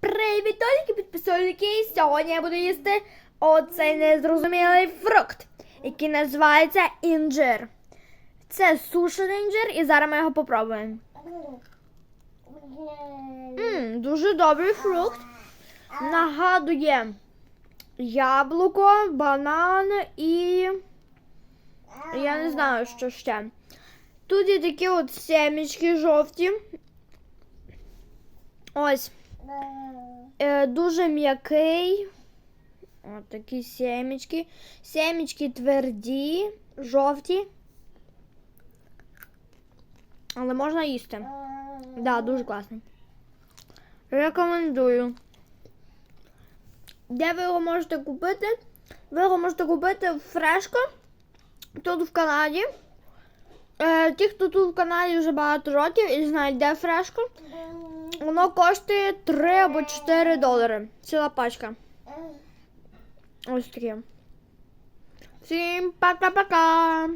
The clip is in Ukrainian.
Привіт, тільки підписуйки. Сьогодні я буду їсти оцей незрозумілий фрукт, який називається інжир. Це сушений інжир, і зараз ми його попробуємо. Мм, дуже добрий фрукт. Нагадує яблуко, банан і. Я не знаю, що ще. Тут є такі от семечки жовті. Ось. Е, дуже м'який. От такі семечки. Семечки тверді, жовті. Але можна їсти. Да, дуже класний. Рекомендую. Де ви його можете купити? Ви його можете купити в Фрешко. Тут в Канаді. Е, ті, хто тут в Канаді вже багато років і знають, де Фрешко. Воно коштує 3 або 4 долари. Ціла пачка. Ось таке. Всім пока-пока!